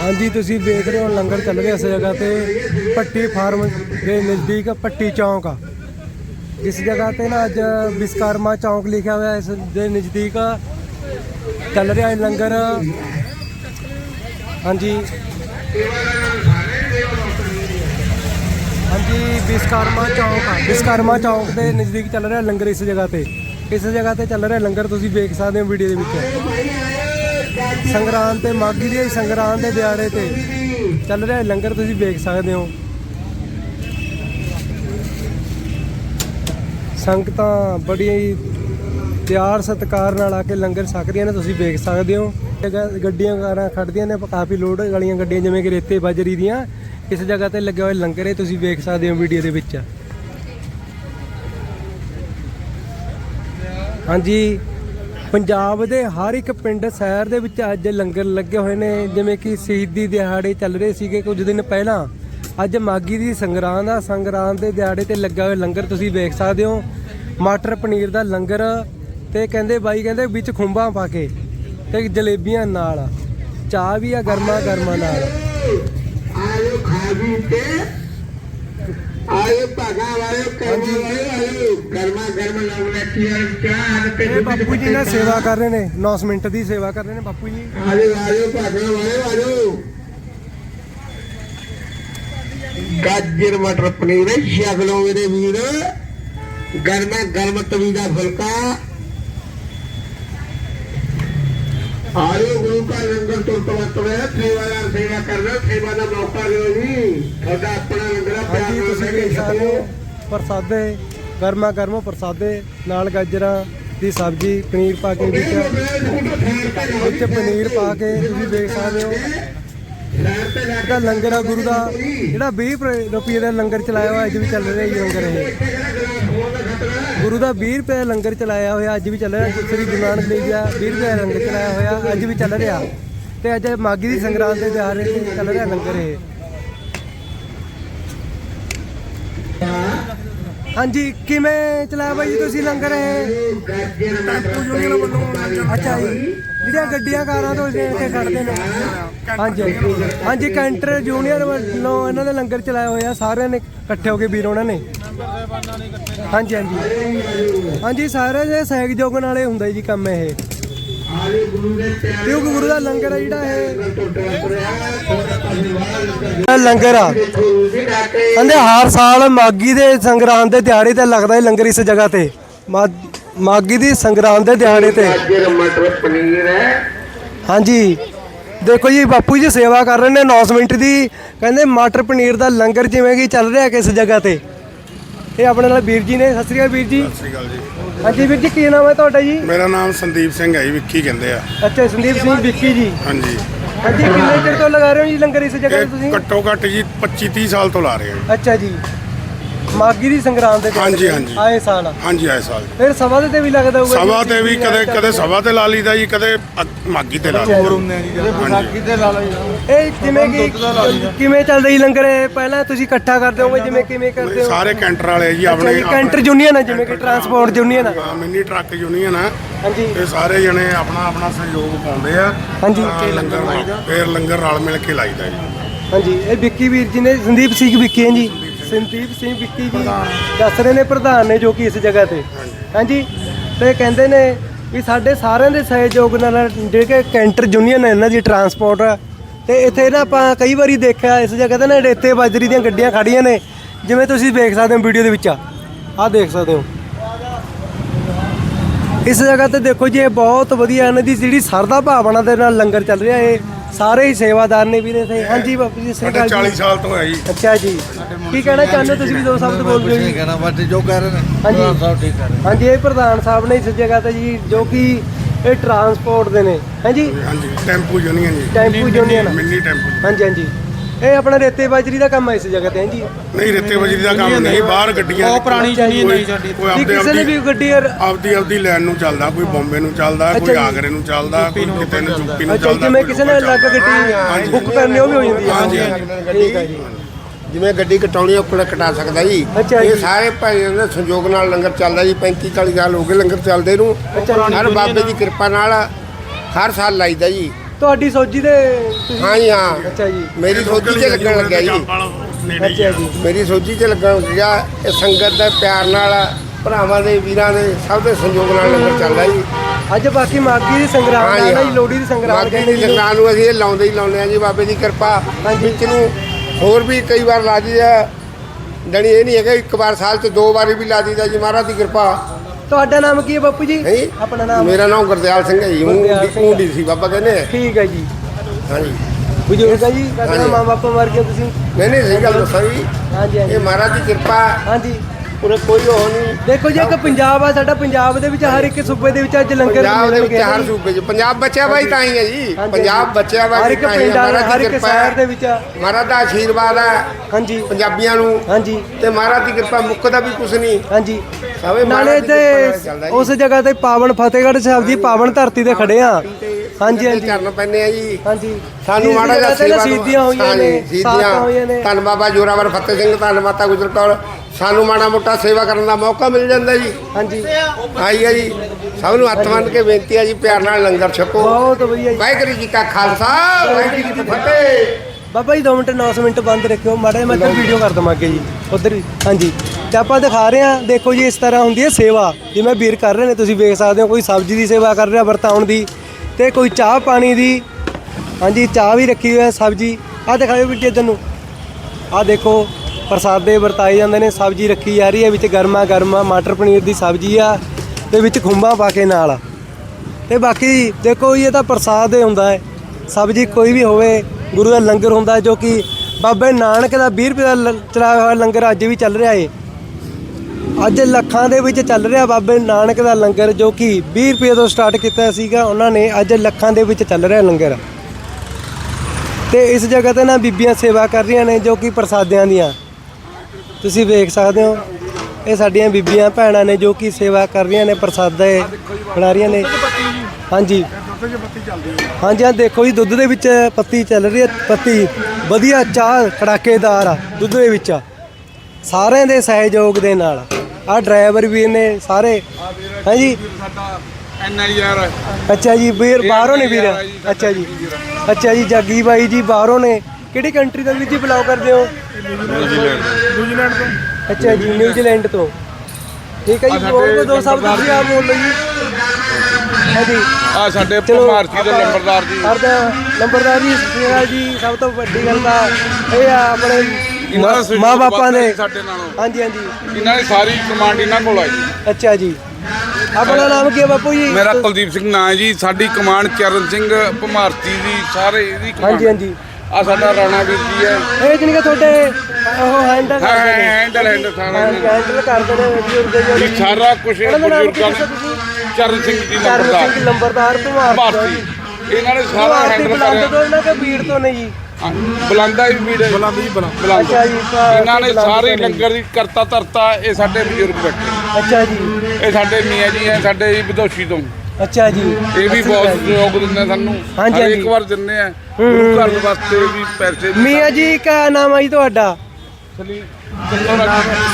ਹਾਂਜੀ, ਤੁਸੀਂ ਵੇਖ ਰਹੇ ਹੋ ਲੰਗਰ ਚੱਲ ਰਿਹਾ ਇਸ ਜਗ੍ਹਾ ਤੇ। ਪੱਟੀ ਫਾਰਮ ਦੇ ਨਜ਼ਦੀਕ ਪੱਟੀ ਚੌਂਕ ਆ। ਇਸ ਜਗ੍ਹਾ ਤੇ ਨਾ ਅੱਜ ਵਿਸਕਰਮਾ ਚੌਂਕ ਲਿਖਿਆ ਹੋਇਆ ਇਸ ਦੇ ਨਜ਼ਦੀਕ ਚੱਲ ਰਿਹਾ ਹੈ ਲੰਗਰ। ਹਾਂਜੀ। ਹਾਂਜੀ, ਵਿਸਕਰਮਾ ਚੌਂਕ ਆ। ਵਿਸਕਰਮਾ ਚੌਂਕ ਦੇ ਨਜ਼ਦੀਕ ਚੱਲ ਰਿਹਾ ਲੰਗਰ ਇਸ ਜਗ੍ਹਾ ਤੇ। ਇਸ ਜਗ੍ਹਾ ਤੇ ਚੱਲ ਰਿਹਾ ਲੰਗਰ, ਤੁਸੀਂ ਵੇਖ ਸਕਦੇ ਹੋ ਵੀਡੀਓ ਦੇ ਵਿੱਚ। ਸੰਗਰਾਂਦ ਤੇ ਮਾਗੀ ਦੀ ਸੰਗਰਾਂਦ ਦੇ ਦਿਹਾੜੇ ਤੇ ਚੱਲ ਰਿਹਾ ਲੰਗਰ ਤੁਸੀਂ ਵੇਖ ਸਕਦੇ ਹੋ। ਸੰਗਤਾਂ ਬੜੀ ਪਿਆਰ ਸਤਿਕਾਰ ਨਾਲ ਆ ਕੇ ਲੰਗਰ ਛਕਦੀਆਂ ਨੇ, ਤੁਸੀਂ ਵੇਖ ਸਕਦੇ ਹੋ। ਜਗ੍ਹਾ ਗੱਡੀਆਂ ਕਾਰਾਂ ਖੜਦੀਆਂ ਨੇ, ਕਾਫੀ ਲੋਡ ਵਾਲੀਆਂ ਗੱਡੀਆਂ ਜਿਵੇਂ ਕਿ ਰੇਤੇ ਬਜਰੀ ਦੀਆਂ। ਇਸ ਜਗ੍ਹਾ ਤੇ ਲੱਗੇ ਹੋਏ ਲੰਗਰ ਇਹ ਤੁਸੀਂ ਵੇਖ ਸਕਦੇ ਹੋ ਵੀਡੀਓ ਦੇ ਵਿੱਚ। ਹਾਂਜੀ। ਪੰਜਾਬ ਦੇ ਹਰ ਇੱਕ ਪਿੰਡ ਸ਼ਹਿਰ ਦੇ ਵਿੱਚ ਅੱਜ ਲੰਗਰ ਲੱਗੇ ਹੋਏ ਨੇ, ਜਿਵੇਂ ਕਿ ਸ਼ਹੀਦੀ ਦਿਹਾੜੇ ਚੱਲ ਰਹੇ ਸੀਗੇ ਕੁਝ ਦਿਨ ਪਹਿਲਾਂ। ਅੱਜ ਮਾਗੀ ਦੀ ਸੰਗਰਾਂਦ ਆ, ਸੰਗਰਾਂਦ ਦੇ ਦਿਹਾੜੇ ਤੇ ਲੱਗਾ ਹੋਇਆ ਲੰਗਰ ਤੁਸੀਂ ਵੇਖ ਸਕਦੇ ਹੋ। ਮਟਰ ਪਨੀਰ ਦਾ ਲੰਗਰ ਤੇ ਕਹਿੰਦੇ ਬਾਈ ਕਹਿੰਦੇ ਵਿੱਚ ਖੁੰਬਾਂ ਪਾ ਕੇ ਤੇ ਜਲੇਬੀਆਂ ਨਾਲ, ਚਾਹ ਵੀ ਆ ਗਰਮਾ ਗਰਮਾ ਨਾਲ। ਆਇਓ ਖਾਜੀ ਤੇ ਆਇਓ ਭਾਗਾ ਵਾਲਿਓ ਕਰਮਾ ਗਰਮਾ ਗਰਮ ਲਾਉਣਾ ਕੀ ਆ ਚਾਹ ਤੇ ਇਹ ਬਾਪੂ ਜੀ ਨੇ ਸੇਵਾ ਕਰ ਰਹੇ ਨੇ 9 ਮਿੰਟ ਦੀ ਸੇਵਾ ਕਰ ਰਹੇ ਨੇ ਬਾਪੂ ਜੀ। ਆਇਓ ਆਇਓ ਭਾਗਾ ਵਾਲਿਓ ਆਇਓ ਗਾਜਰ ਮਟਰ ਪਨੀਰ ਛਕ ਲਓ ਮੇਰੇ ਵੀਰ। ਗਰਮਾ ਗਰਮ ਤਵੀ ਦਾ ਫੁਲਕਾ। ਆਇਓ ਗੁਰੂ ਕਾ ਲੰਗਰ ਤੋਂ ਤਵਤਵੇ ਸੇਵਾਦਾਰ ਸੇਵਾ ਕਰਨਾ ਸੇਵਾ ਦਾ ਮੌਕਾ ਦਿਓ ਜੀ। ਤੁਹਾਡਾ ਆਪਣਾ ਲੰਗਰ ਪਿਆਰ ਨਾਲ ਤੁਸੀਂ ਬਹਿ ਕੇ ਵੇਖ ਸਕਦੇ ਛਕੋ। ਪ੍ਰਸਾਦੇ ਗਰਮਾ ਗਰਮ ਪ੍ਰਸਾਦੇ ਨਾਲ ਗਾਜਰਾਂ ਦੀ ਸਬਜ਼ੀ ਪਨੀਰ ਪਾ ਕੇ ਵਿੱਚ। ਵਿੱਚ ਪਨੀਰ ਪਾ ਕੇ ਤੁਸੀਂ ਦੇਖ ਸਕਦੇ ਹੋ। ਇਹਦਾ ਲੰਗਰ ਆ ਗੁਰੂ ਦਾ ਜਿਹੜਾ 20 ਰੁਪਏ ਦਾ ਲੰਗਰ ਚਲਾਇਆ ਹੋਇਆ ਅੱਜ ਵੀ ਚੱਲ ਰਿਹਾ ਜੀ ਲੰਗਰ ਇਹ। ਗੁਰੂ ਦਾ 20 ਰੁਪਏ ਦਾ ਲੰਗਰ ਚਲਾਇਆ ਹੋਇਆ, ਅੱਜ ਵੀ ਚੱਲ ਰਿਹਾ, ਸ੍ਰੀ ਗੁਰੂ ਨਾਨਕ ਦੇਵ ਜੀ ਦਾ 20 ਰੁਪਏ ਦਾ ਲੰਗਰ ਚਲਾਇਆ ਹੋਇਆ, ਅੱਜ ਵੀ ਚੱਲ ਰਿਹਾ। ਤੇ ਅੱਜ ਮਾਗੀ ਦੀ ਸੰਗਰਾਂਦ ਦੇ ਦਿਹਾੜੇ ਚੱਲ ਰਿਹਾ ਲੰਗਰ ਇਹ। ਹਾਂਜੀ ਕਿਵੇਂ ਚਲਾਇਆ ਬਾਈ ਜੀ ਤੁਸੀਂ ਲੰਗਰ ਇਹ? ਟੈਂਪੂ ਯੂਨੀਅਨ ਵੱਲੋਂ ਅੱਛਾ ਜੀ। ਜਿਹੜੀਆਂ ਗੱਡੀਆਂ ਕਾਰਾਂ ਤੋਂ ਇੱਥੇ ਖੜਦੇ ਨੇ। ਹਾਂਜੀ। ਹਾਂਜੀ ਕੈਂਟਰ ਜੂਨੀਅਰ ਵੱਲੋਂ ਇਹਨਾਂ ਨੇ ਲੰਗਰ ਚਲਾਇਆ ਹੋਇਆ ਸਾਰਿਆਂ ਨੇ ਇਕੱਠੇ ਹੋ ਕੇ ਵੀਰ ਉਹਨਾਂ ਨੇ। ਹਾਂਜੀ ਹਾਂਜੀ। ਹਾਂਜੀ ਸਾਰੇ ਦੇ ਸਹਿਯੋਗ ਨਾਲੇ ਹੁੰਦਾ ਜੀ ਕੰਮ ਇਹ। ਆਲੇ ਗੁਰੂ ਦਾ ਲੰਗਰ ਆ ਜਿਹੜਾ ਇਹ। ਲੰਗਰ ਆ। ਕਹਿੰਦੇ ਹਰ ਸਾਲ ਮਾਗੀ ਦੇ ਸੰਗਰਾਂਦ ਦੇ ਦਿਹਾੜੇ ਤੇ ਲੱਗਦਾ ਹੈ ਲੰਗਰ ਇਸ ਜਗ੍ਹਾ ਤੇ। ਮਾ- ਮਾਗੀ ਦੀ ਸੰਗਰਾਂਦ ਦੇ ਦਿਹਾੜੇ ਤੇ। ਹਾਂਜੀ। ਦੇਖੋ ਜੀ, ਬਾਪੂ ਜੀ ਸੇਵਾ ਕਰ ਰਹੇ ਨੇ 9 ਮਿੰਟ ਦੀ। ਕਹਿੰਦੇ ਮਟਰ ਪਨੀਰ ਦਾ ਲੰਗਰ ਜਿਵੇਂ ਕਿ ਚੱਲ ਰਿਹਾ ਕਿਸ ਜਗ੍ਹਾ ਤੇ। ਇਹ ਆਪਣੇ ਨਾਲ ਵੀਰ ਜੀ ਨੇ। ਸਤਿ ਸ੍ਰੀ ਅਕਾਲ ਵੀਰ ਜੀ। ਸਤਿ ਸ਼੍ਰੀ ਅਕਾਲ ਜੀ। ਹਾਂਜੀ ਵੀਰ ਜੀ ਕੀ ਨਾਮ ਹੈ ਤੁਹਾਡਾ ਜੀ? ਮੇਰਾ ਨਾਮ ਸੰਦੀਪ ਸਿੰਘ ਹੈ ਜੀ ਵਿੱਕੀ ਕਹਿੰਦੇ ਆ। ਅੱਛਾ ਸੰਦੀਪ ਸਿੰਘ ਵਿੱਕੀ ਜੀ। ਹਾਂਜੀ। ਹਾਂਜੀ ਕਿੰਨੇ ਚਿਰ ਤੋਂ ਲਗਾ ਰਹੇ ਹੋ ਜੀ ਲੰਗਰ ਇਸ ਜਗ੍ਹਾ ਤੇ ਤੁਸੀਂ? ਘੱਟੋ ਘੱਟ ਜੀ 25 30 ਸਾਲ ਤੋਂ ਲਾ ਰਹੇ ਹਾਂ। ਅੱਛਾ ਜੀ। ਮਾਗੀ ਦੀ ਸੰਗਰਾਂਦ ਦੇ ਹਾਂਜੀ, ਹਾਂਜੀ। ਆਏ ਸਾਲ। ਹਾਂਜੀ ਆਏ ਸਾਲ। ਫਿਰ ਸਭਾ ਦੇ ਤੇ ਵੀ ਲੱਗਦਾ ਹੋਊਗਾ ਜੀ? ਸਭਾ ਤੇ ਵੀ ਕਦੇ ਕਦੇ ਸਭਾ ਤੇ ਲਾ ਲਈਦਾ ਜੀ ਕਦੇ ਅ- ਮਾਗੀ ਤੇ ਲਾ ਲਈਦਾ। ਇਹ ਜਿਵੇਂ ਕਿ ਕਿਵੇਂ ਚੱਲ ਰਹੀ ਲੰਗਰ? ਇਹ ਪਹਿਲਾਂ ਤੁਸੀਂ ਇਕੱਠਾ ਕਰਦੇ ਹੋਗੇ ਜਿਵੇਂ ਕਿਵੇਂ ਕਰਦੇ ਹੋ? ਸਾਰੇ ਕੈਂਟਰ ਵਾਲੇ ਜੀ ਅੱਛਾ ਆਪਣੇ ਜੀ ਕੈਂਟਰ ਯੂਨੀਅਨ ਹੈ ਜਿਵੇਂ ਕਿ ਟਰਾਂਸਪੋਰਟ ਯੂਨੀਅਨ ਹੈ ਹਾਂ, ਮਿੰਨੀ ਟਰੱਕ ਯੂਨੀਅਨ ਆ। ਹਾਂਜੀ। ਇਹ ਸਾਰੇ ਜਣੇ ਆਪਣਾ ਆਪਣਾ ਸਹਿਯੋਗ ਪਾਉਂਦੇ ਆ। ਹਾਂਜੀ। ਤਾਂ ਲੰਗਰ ਫੇਰ ਲੰਗਰ ਰਲ ਮਿਲ ਕੇ ਲਾਈਦਾ ਜੀ। ਹਾਂਜੀ ਇਹ ਵਿੱਕੀ ਵੀਰ ਜੀ ਨੇ ਸੰਦੀਪ ਸਿੰਘ ਵਿੱਕੀ ਹੈ ਜੀ। ਸੰਦੀਪ ਸਿੰਘ ਵਿੱਕੀ ਜੀ ਦੱਸ ਰਹੇ ਨੇ ਪ੍ਰਧਾਨ ਨੇ ਜੋ ਕਿ ਇਸ ਜਗ੍ਹਾ ਤੇ। ਹਾਂਜੀ ਤੇ ਕਹਿੰਦੇ ਨੇ ਵੀ ਸਾਡੇ ਸਾਰਿਆਂ ਦੇ ਸਹਿਯੋਗ ਨਾਲ ਜਿਹੜੇ ਕਿ ਕੈਂਟਰ ਯੂਨੀਅਨ ਹੈ ਇਹਨਾਂ ਦੀ ਟਰਾਂਸਪੋਰਟ ਤੇ ਇੱਥੇ ਨਾ ਆਪਾਂ ਕਈ ਵਾਰੀ ਦੇਖਿਆ ਇਸ ਜਗ੍ਹਾ ਤੇ ਨਾ ਰੇਤੇ ਬਾਜਰੀ ਦੀਆਂ ਗੱਡੀਆਂ ਖੜੀਆਂ ਨੇ ਜਿਵੇਂ ਤੁਸੀਂ ਦੇਖ ਸਕਦੇ ਹੋ ਵੀਡੀਓ ਦੇ ਵਿੱਚ ਆਹ ਦੇਖ ਸਕਦੇ ਹੋ। ਇਸ ਜਗ੍ਹਾ ਤੇ ਦੇਖੋ ਜੀ ਇਹ ਬਹੁਤ ਵਧੀਆ ਇਹਨਾਂ ਦੀ ਜਿਹੜੀ ਸਰਦਾ ਭਾਵਨਾ ਦੇ ਨਾਲ ਲੰਗਰ ਚੱਲ ਰਿਹਾ ਇਹ ਸਾਰੇ ਹੀ ਸੇਵਾਦਾਰ ਨੇ ਵੀਰੇ ਇੱਥੇ। ਹਾਂਜੀ ਬਾਪੂ ਜੀ ਅਕਾਲ 40 ਜੀ ਸਾਲ ਤੋਂ ਹੈ ਜੀ। ਅੱਛਾ ਜੀ। ਕੀ ਕਹਿਣਾ ਚਾਹੁੰਦੇ ਹੋ ਤੁਸੀਂ ਵੀ ਦੋ ਸ਼ਬਦ ਬੋਲ ਦਿਓ ਜੀ? ਕਹਿਣਾ ਬਟ ਜੋ ਕਹਿ ਰਹੇ ਨੇ ਹਾਂਜੀ। ਪ੍ਰਧਾਨ ਸਾਹਿਬ ਠੀਕ ਕਰ ਰਹੇ ਨੇ। ਹਾਂਜੀ ਇਹ ਪ੍ਰਧਾਨ ਸਾਹਿਬ ਨੇ ਇਸ ਜਗ੍ਹਾ ਤੇ ਜੀ ਜੋ ਕਿ ਇਹ ਟਰਾਂਸਪੋਰਟ ਦੇ ਨੇ। ਹਾਂਜੀ? ਹਾਂਜੀ ਟੈਂਪੂ ਯੂਨੀਅਨ ਜੀ। Tempo union. ਮਿੰਨੀ ਟੈਂਪੂ ਹਾਂਜੀ ਹਾਂਜੀ। ਇਹ ਆਪਣਾ ਰੇਤੇ ਬਾਜਰੀ ਦਾ ਕੰਮ ਹੈ ਇਸ ਜਗ੍ਹਾ ਤੇ ਹਾਂਜੀ? ਨਹੀਂ ਰੇਤੇ ਵਜਰੀ ਦਾ ਕੰਮ ਨਹੀਂ ਬਾਹਰ ਗੱਡੀਆਂ ਉਹ ਪੁਰਾਣੀ ਯੂਨੀਅਨ ਨਹੀਂ ਸਾਡੀ। ਕੋਈ ਆਪਦੇ ਕਿਸੇ ਨੇ ਵੀ ਆਪਦੀ ਗੱਡੀ ਯਾਰ ਆਪਦੀ ਆਪਦੀ ਲੈਣ ਨੂੰ ਚੱਲਦਾ ਕੋਈ ਬੰਬੇ ਨੂੰ ਚੱਲਦਾ ਅੱਛਾ ਕੋਈ ਜੀ। ਆਗਰੇ ਨੂੰ ਚੱਲਦਾ ਕੋਈ ਕਿਤੇ ਨੂੰ ਯੂਪੀ ਨੂੰ ਅੱਛਾ ਚੱਲਦਾ ਜਿਵੇਂ ਕੋਈ ਕਿਸੇ ਨੇ ਅਲੱਗ ਚੱਲਦਾ। ਗੱਡੀ ਹਾਂਜੀ। ਬੁੱਕ ਕਰਨੀ ਉਹ ਵੀ ਹੋ ਜਾਂਦੀ ਹੈ। ਹਾਂਜੀ, ਠੀਕ ਹੈ ਜੀ। ਜਿਵੇਂ ਗੱਡੀ ਕਟਾਉਣੀ ਉਹ ਕੋਲ ਕਟਾ ਸਕਦਾ ਜੀ। ਅੱਛਾ ਜੀ। ਇਹ ਸਾਰੇ ਭਾਈਆਂ ਦੇ ਸੰਯੋਗ ਨਾਲ ਲੰਗਰ ਚੱਲਦਾ ਜੀ 35 40 ਸਾਲ ਹੋ ਗਏ ਲੰਗਰ ਚੱਲਦੇ ਨੂੰ। ਅੱਛਾ ਜੀ। ਹਰ ਬਾਬੇ ਦੀ ਕਿਰਪਾ ਨਾਲ ਹਰ ਸਾਲ ਲਾਈਦਾ ਜੀ। ਤੁਹਾਡੀ ਸੋਜੀ ਦੇ ਤੁਸੀਂ ਹਾਂ ਜੀ ਹਾਂ। ਅੱਛਾ ਜੀ। ਮੇਰੀ ਸੋਚੀ 'ਚ ਲੱਗਣ ਲੱਗਿਆ ਜੀ। ਅੱਛਾ ਜੀ। ਮੇਰੀ ਸੋਚੀ 'ਚ ਲੱਗਣ ਲੱਗਿਆ ਇਹ ਸੰਗਤ ਦਾ ਪਿਆਰ ਨਾਲ ਭਰਾਵਾਂ ਦੇ ਵੀਰਾਂ ਦੇ ਸਭ ਦੇ ਸੰਯੋਗ ਨਾਲ ਲੰਗਰ ਚੱਲਦਾ ਜੀ। ਅੱਜ ਬਾਕੀ ਮਾਗੀ ਦੀ ਸੰਗਰਾਮ ਨਾਲ ਜੀ ਲੋਹੜੀ ਦੀ ਸੰਗਰਾਮ ਕਹਿੰਦੇ ਜੀ। ਸੰਗਰਾਮ ਨੂੰ ਅਸੀਂ ਇਹ ਲਾਉਂਦੇ ਹੀ ਲਾਉਂਦੇ ਆ ਜੀ ਬਾਬੇ ਦੀ ਕਿਰਪਾ ਹਾਂਜੀ। ਵਿੱਚ ਨੂੰ। ਹੋਰ ਵੀ ਕਈ ਵਾਰ ਲਾ ਦੀ ਆ ਜਣੀ ਇਹ ਨਹੀਂ ਹੈਗਾ ਇੱਕ ਵਾਰ ਸਾਲ 'ਚ ਦੋ ਵਾਰੀ ਵੀ ਲਾ ਦੀਦਾ ਜੀ ਮਹਾਰਾਜ ਦੀ ਕਿਰਪਾ। ਤੁਹਾਡਾ ਨਾਮ ਕੀ ਹੈ ਬਾਪੂ ਜੀ? ਹੈ ਆਪਣਾ ਨਾਮ? ਮੇਰਾ ਨਾਮ ਗੁਰਦਿਆਲ ਸਿੰਘ ਹੈ ਜੀ ਗੁਰਦਿਆਲ ਸਿੰਘ। ਉਹ ਸੀ ਬਾਬਾ ਕਹਿੰਦੇ ਆ। ਠੀਕ ਹੈ ਜੀ। ਹਾਂਜੀ। ਬਜ਼ੁਰਗ ਹੈ ਜੀ ਕਹਿੰਦਾ ਹਾਂਜੀ। ਮਾਂ ਬਾਪਾ ਮਰ ਗਏ ਤੁਸੀਂ। ਨਹੀਂ ਨਹੀਂ ਸਹੀ ਗੱਲ ਦੱਸਾਂ ਜੀ। ਹਾਂਜੀ ਇਹ ਹਾਂਜੀ ਮਹਾਰਾਜ ਦੀ ਕਿਰਪਾ। ਹਾਂਜੀ। ਉਰੇ ਕੋਈ ਉਹ ਨਹੀਂ। ਦੇਖੋ ਜੀ ਇੱਕ ਪੰਜਾਬ ਆ ਸਾਡਾ ਪੰਜਾਬ ਦੇ ਵਿੱਚ ਹਰ ਇੱਕ ਸੂਬੇ ਦੇ ਵਿੱਚ ਅੱਜ ਲੰਗਰ ਪੰਜਾਬ ਦੇ ਵਿੱਚ ਹਰ ਸੂਬੇ 'ਚ। ਪੰਜਾਬ ਬਚਿਆ ਬਾਈ ਤਾਂ ਹੀ ਹੈ ਜੀ। ਪੰਜਾਬ। ਬਚਿਆ ਹਰ ਬਾਈ ਇੱਕ ਤਾਂ ਹੀ ਹੈ। ਪਿੰਡ ਆ ਹਰ ਇੱਕ ਸ਼ਹਿਰ ਦੇ ਵਿੱਚ। ਮਹਾਰਾਜ ਦਾ ਆਸ਼ੀਰਵਾਦ ਹੈ ਹਾਂਜੀ। ਪੰਜਾਬੀਆਂ ਨੂੰ। ਹਾਂਜੀ। ਤੇ ਮਹਾਰਾਜ ਦੀ ਕਿਰਪਾ ਮੁੱਕਦਾ ਵੀ ਕੁਛ ਨਹੀਂ। ਹਾਂਜੀ। ਨਾਲੇ ਤੇ ਜੀ। ਉਸ ਜਗ੍ਹਾ ਤੇ ਪਾਵਨ ਫਤਿਹਗੜ੍ਹ ਸਾਹਿਬ ਦੀ ਪਾਵਨ ਧਰਤੀ ਤੇ ਖੜੇ ਆ। ਹਾਂਜੀ ਹਾਂਜੀ। ਚਰਨ ਪੈਨੇ ਆ ਜੀ। ਹਾਂਜੀ। ਸਾਨੂੰ ਮਾੜਾ ਜਿਹਾ ਸੇਵਾ ਸ਼ਹੀਦੀਆਂ ਹੋਈਆਂ ਨੇ ਨੇ। ਧੰਨ ਬਾਬਾ ਜੋਰਾਵਰ ਫਤਿਹ ਸਿੰਘ ਧੰਨ ਮਾਤਾ ਗੁਜਰ ਕੌਰ। ਸਾਨੂੰ ਮਾੜਾ ਮੋਟਾ ਸੇਵਾ ਕਰਨ ਦਾ ਮੌਕਾ ਮਿਲ ਜਾਂਦਾ ਜੀ। ਹਾਂਜੀ। ਆਈ ਹੈ ਜੀ। ਸਭ ਨੂੰ ਹੱਥ ਬੰਨ੍ਹ ਕੇ ਬੇਨਤੀ ਹੈ ਜੀ ਪਿਆਰ ਨਾਲ ਲੰਗਰ ਛਕੋ। ਬਹੁਤ ਵਧੀਆ ਜੀ। ਵਾਹਿਗੁਰੂ ਜੀ ਕਾ ਖਾਲਸਾ ਵਾਹਿਗੁਰੂ ਜੀ ਕੀ ਫਤਿਹ। ਬਾਬਾ ਜੀ 2 ਮਿੰਟ 9 ਮਿੰਟ ਬੰਦ ਰੱਖਿਓ। ਮਾੜਾ ਮੈਂ ਤਾਂ ਵੀਡੀਓ ਕਰ ਦਵਾਂ ਅੱਗੇ ਜੀ। ਉਧਰ ਵੀ ਹਾਂਜੀ। ਤੇ ਆਪਾਂ ਦਿਖਾ ਰਹੇ ਹਾਂ ਦੇਖੋ ਜੀ ਇਸ ਤਰ੍ਹਾਂ ਹੁੰਦੀ ਹੈ ਸੇਵਾ। ਜਿਵੇਂ ਵੀਰ ਕਰ ਰਹੇ ਨੇ ਤੁਸੀਂ ਵੇਖ ਸਕਦੇ ਹੋ ਕੋਈ ਸਬਜ਼ੀ ਦੀ ਸੇਵਾ ਕਰ ਰਿਹਾ ਵਰਤਾਉਣ ਦੀ। ਤੇ ਕੋਈ ਚਾਹ ਪਾਣੀ ਦੀ, ਹਾਂਜੀ, ਚਾਹ ਵੀ ਰੱਖੀ ਹੋਈ ਹੈ ਸਬਜ਼ੀ। ਆਹ ਦਿਖਾਓ ਵੀਰ ਜੀ ਇੱਧਰ ਨੂੰ। ਆਹ ਦੇਖੋ, ਪ੍ਰਸਾਦੇ ਵਰਤਾਏ ਜਾਂਦੇ ਨੇ, ਸਬਜ਼ੀ ਰੱਖੀ ਜਾ ਰਹੀ ਹੈ, ਵਿੱਚ ਗਰਮਾ ਗਰਮਾ ਮਟਰ ਪਨੀਰ ਦੀ ਸਬਜ਼ੀ ਆ, ਤੇ ਵਿੱਚ ਖੁੰਬਾਂ ਪਾ ਕੇ ਨਾਲ ਤੇ ਬਾਕੀ ਦੇਖੋ ਜੀ, ਇਹ ਤਾਂ ਪ੍ਰਸਾਦ ਹੀ ਹੁੰਦਾ ਹੈ। ਸਬਜ਼ੀ ਕੋਈ ਵੀ ਹੋਵੇ, ਗੁਰੂ ਦਾ ਲੰਗਰ ਹੁੰਦਾ ਜੋ ਕਿ ਬਾਬੇ ਨਾਨਕ ਦਾ 20 ਰੁਪਏ ਦਾ ਲ- ਚਲਾਇਆ ਹੋਇਆ ਲੰਗਰ ਅੱਜ ਵੀ ਚੱਲ ਰਿਹਾ ਏ। ਅੱਜ ਲੱਖਾਂ ਦੇ ਵਿੱਚ ਚੱਲ ਰਿਹਾ ਬਾਬੇ ਨਾਨਕ ਦਾ ਲੰਗਰ ਜੋ ਕਿ 20 ਰੁਪਏ ਤੋਂ ਸਟਾਰਟ ਕੀਤਾ ਸੀਗਾ, ਉਹਨਾਂ ਨੇ ਅੱਜ ਲੱਖਾਂ ਦੇ ਵਿੱਚ ਚੱਲ ਰਿਹਾ ਲੰਗਰ। ਤੇ ਇਸ ਜਗ੍ਹਾ ਤੇ ਨਾ ਬੀਬੀਆਂ ਸੇਵਾ ਕਰ ਰਹੀਆਂ ਨੇ ਜੋ ਕਿ ਪ੍ਰਸਾਦਿਆਂ ਦੀਆਂ। ਤੁਸੀਂ ਵੇਖ ਸਕਦੇ ਹੋ, ਇਹ ਸਾਡੀਆਂ ਬੀਬੀਆਂ ਭੈਣਾਂ ਨੇ ਜੋ ਕਿ ਸੇਵਾ ਕਰ ਰਹੀਆਂ ਨੇ, ਪ੍ਰਸਾਦੇ ਬਣਾ ਰਹੀਆਂ ਨੇ। ਹਾਂਜੀ। ਹਾਂਜੀ ਆ ਦੇਖੋ ਜੀ, ਦੁੱਧ ਦੇ ਵਿੱਚ ਪੱਤੀ ਚੱਲ ਰਹੀ ਹੈ, ਪੱਤੀ ਵਧੀਆ ਚਾਹ ਕੜਾਕੇਦਾਰ ਆ, ਦੁੱਧ ਦੇ ਵਿੱਚ। ਸਾਰਿਆਂ ਦੇ ਸਹਿਯੋਗ ਦੇ ਨਾਲ। ਆ ਡਰਾਈਵਰ ਵੀ ਨੇ ਸਾਰੇ। ਹਾਂਜੀ ਐਨਆਈਆਰ ਅੱਛਾ ਜੀ ਵੀਰ ਬਾਹਰੋਂ ਨੇ ਵੀਰ। ਅੱਛਾ ਜੀ। ਅੱਛਾ ਜੀ ਜਾਗੀ ਬਾਈ ਜੀ ਬਾਹਰੋਂ ਨੇ। ਕਿਹੜੀ ਕੰਟਰੀ ਦਾ ਵੀਰ ਜੀ ਬਿਲੋਂਗ ਕਰਦੇ ਹੋ? ਨਿਊਜ਼ੀਲੈਂਡ ਤੋਂ ਅੱਛਾ ਜੀ ਨਿਊਜ਼ੀਲੈਂਡ ਤੋਂ। ਠੀਕ ਹੈ ਜੀ ਬੋਲ ਦੋ ਦੋ ਸ਼ਬਦ ਤੁਸੀਂ ਆਪ ਬੋਲ ਲਓ ਜੀ। ਹਾਂਜੀ ਆ ਸਾਡੇ ਭਾਰਤੀ ਦੇ ਆਪਾਂ ਲੰਬਰਦਾਰ ਜੀ। ਲੰਬਰਦਾਰ ਜੀ ਸਤਿ ਸ਼੍ਰੀ ਅਕਾਲ ਜੀ ਸਭ ਤੋਂ ਵੱਡੀ ਗੱਲ ਤਾਂ ਇਹ ਆ ਆਪਣੇ ਇਹਨਾਂ ਦਾ ਮਾਂ ਬਾਪਾਂ ਦੇ ਜੀ ਸਾਡੇ ਨਾਲੋਂ। ਹਾਂਜੀ ਹਾਂਜੀ। ਇਹਨਾਂ ਦੀ ਸਾਰੀ ਕਮਾਂਡ ਇਹਨਾਂ ਕੋਲ ਆ ਜੀ ਅੱਛਾ ਜੀ। ਆਪਣਾ ਨਾਮ ਕੀ ਹੈ ਬਾਪੂ ਜੀ? ਮੇਰਾ ਕੁਲਦੀਪ ਸਿੰਘ ਨਾਂ ਹੈ ਜੀ। ਸਾਡੀ ਕਮਾਂਡ ਚਰਨ ਸਿੰਘ ਭਮਾਰਤੀ ਦੀ ਸਾਰੇ ਇਹਦੀ ਕਮਾਂਡ ਹਾਂਜੀ ਹਾਂਜੀ। ਆ ਸਾਡਾ ਰਾਣਾ ਵੀਰ ਜੀ ਹੈ। ਇਹ ਜਿਹਨੇ ਕਿ ਤੁਹਾਡੇ ਉਹ ਹੈਂਡਲ ਕਰਦੇ ਨੇ। ਹੈਂਡਲ ਹੈਂਡਲ ਸਾਰਾ ਹੈਂਡਲ ਕਰਦੇ ਨੇ ਬਜ਼ੁਰਗ ਜੀ। ਸਾਰਾ ਕੁਝ ਦਾ ਬਜ਼ੁਰਗਾਂ ਚਰਨ ਸਿੰਘ ਜੀ ਚਰਨ ਲੰਬਰਦਾਰ। ਸਿੰਘ ਲੰਬਰਦਾਰ ਭਮਾਰ ਭਾਰਤੀ ਇਹਨਾਂ ਨੇ ਸਾਰਾ ਹੈਂਡਲ ਕਰਿਆ। ਤੋਂ ਇਹਨਾਂ ਕੇ ਭੀੜ ਤੋਂ ਨੇ ਜੀ। ਬੁਲੰਦਾ ਵੀ ਵੀਰ ਬੁਲੰਦ ਜੀ ਬੁਲੰਦ। ਅੱਛਾ ਜੀ, ਭਾਰਤੀ ਇਹਨਾਂ ਨੇ ਬੁਲੰਦ ਸਾਰੇ ਤੋਂ ਨੇ। ਲੰਗਰ ਦੀ ਕਰਤਾ ਧਰਤਾ ਇਹ ਸਾਡੇ ਬਜ਼ੁਰਗ ਬੈਠੇ। ਅੱਛਾ ਜੀ। ਇਹ ਸਾਡੇ ਮੀਆਂ ਜੀ ਹੈ ਸਾਡੇ ਜੀ ਵਿਦੋਸ਼ੀ ਤੋਂ। ਅੱਛਾ ਜੀ। ਇਹ ਵੀ ਬਹੁਤ ਸਹਿਯੋਗ ਦਿੰਦੇ ਆ ਸਾਨੂੰ। ਹਾਂਜੀ, ਹਰ ਇੱਕ ਹਾਂਜੀ। ਵਾਰ ਦਿੰਦੇ ਆ। ਗੁਰੂ ਘਰ ਵਾਸਤੇ ਵੀ ਪੈਸੇ ਵੀ ਮੀਆਂ ਜੀ ਕਾ ਨਾਮ ਹੈ ਜੀ ਤੁਹਾਡਾ?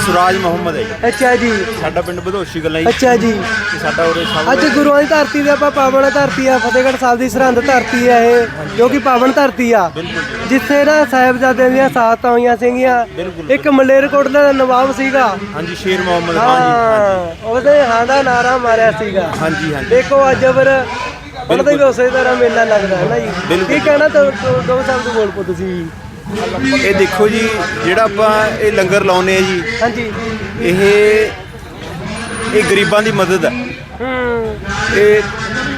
ਸੁਰਾਜ ਮੁਹੰਮਦ ਹੈ। ਅੱਛਾ ਜੀ। ਸਾਡਾ ਪਿੰਡ ਬਧੋਸ਼ੀ ਗੱਲਾਂ ਜੀ। ਅੱਛਾ ਜੀ। ਤੇ ਸਾਡਾ ਉਰੇ ਸਭ ਅੱਜ ਗੁਰੂਆਂ ਦੀ ਧਰਤੀ ਤੇ ਆਪਾਂ ਪਾਵਨ ਧਰਤੀ ਆ ਫਤਿਹਗੜ੍ਹ ਸਾਹਿਬ ਦੀ ਸਰਹੰਦ ਧਰਤੀ ਆ ਇਹ ਜੋ ਕਿ ਪਾਵਨ ਧਰਤੀ ਆ। ਜਿੱਥੇ ਨਾ ਸਾਹਿਬਜ਼ਾਦਿਆਂ ਦੀਆਂ ਸਾਥਾਂ ਹੋਈਆਂ ਸੀਗੀਆਂ। ਇੱਕ ਮਲੇਰਕੋਟਲਾ ਦਾ ਨਵਾਬ ਸੀਗਾ। ਹਾਂਜੀ ਸ਼ੇਰ ਮੁਹੰਮਦ ਖਾਨ ਹਾਂ ਉਹਦੇ ਹਾਂ ਦਾ ਨਾਰਾ ਮਾਰਿਆ ਸੀਗਾ। ਜੀ ਹਾਂਜੀ ਹਾਂਜੀ। ਦੇਖੋ ਅੱਜ ਫਿਰ ਉਹਨਾਂ ਦਾ ਵੀ ਉਸੇ ਤਰ੍ਹਾਂ ਮੇਲਾ ਲੱਗਦਾ ਹੈ ਨਾ ਜੀ। ਬਿਲਕੁਲ। ਕੀ ਕਹਿਣਾ ਤਾਂ ਦੋ- ਦੋ ਸ਼ਬਦ ਬੋਲ ਪੋ ਤੁਸੀਂ? ਇਹ ਦੇਖੋ ਜੀ ਜਿਹੜਾ ਆਪਾਂ ਇਹ ਲੰਗਰ ਲਾਉਨੇ ਆ ਜੀ ਹਾਂਜੀ ਇਹ ਇਹ ਗਰੀਬਾਂ ਦੀ ਮਦਦ ਹੈ ਹੂੰ ਇਹ